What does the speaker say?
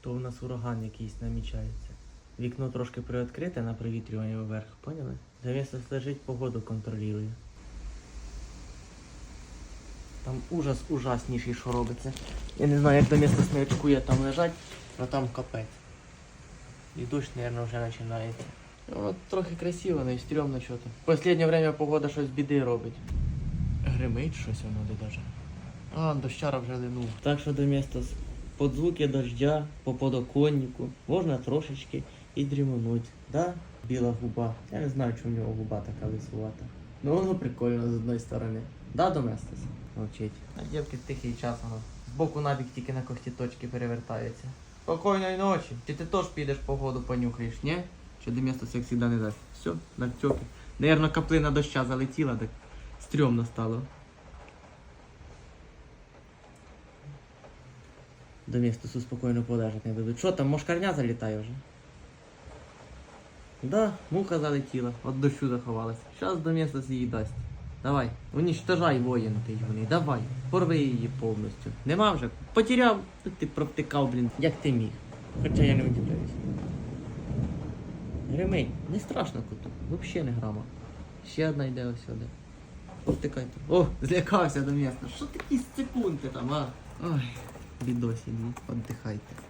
То у нас ураган якийсь намічається. Вікно трошки приоткрите на провітрювання вверх, поняли? Замісто лежить, погоду контролює. Там ужас ужасніший, що робиться. Я не знаю, як до міста смірчкує там лежать, але там капець. І дощ, мабуть, вже починається. От трохи красиво, але й стрьомно що то. Последнє время погода щось біди робить. Гримить щось воно де даже. А, дощара вже линув. Так що до міста з- під звуки дождя, по подоконнику, можна трошечки і дрімануть. Да? Біла губа. Я не знаю, чому в нього губа така лисувата. Ну воно прикольно з одної сторони. Да, Доместос? Мовчить. А дівки тихий час воно. Збоку набік тільки на когтіточки перевертається. Спокійної ночі. Чи ти теж підеш погоду понюхаєш, ні? Чи Доместос, як завжди, не дасть? Все, на тьоки. Наверно, каплина доща залетіла, так стрьомно стало. До місту спокійно полежати не дадуть. Що там, мошкарня залітає вже? Да, муха залетіла, от дощу заховалась. Щас до міста її дасть. Давай, уничтожай воїн ти юний, давай, порви її повністю. Нема вже, потеряв, тут ти провтикав, блін, як ти міг. Хоча я не удивляюсь. Гримить, не страшно коту, взагалі не грама. Ще одна йде ось сюди. Повтикайте. О, злякався до міста. Що такі секунди там, а? Ой, бідосі, віддихайте.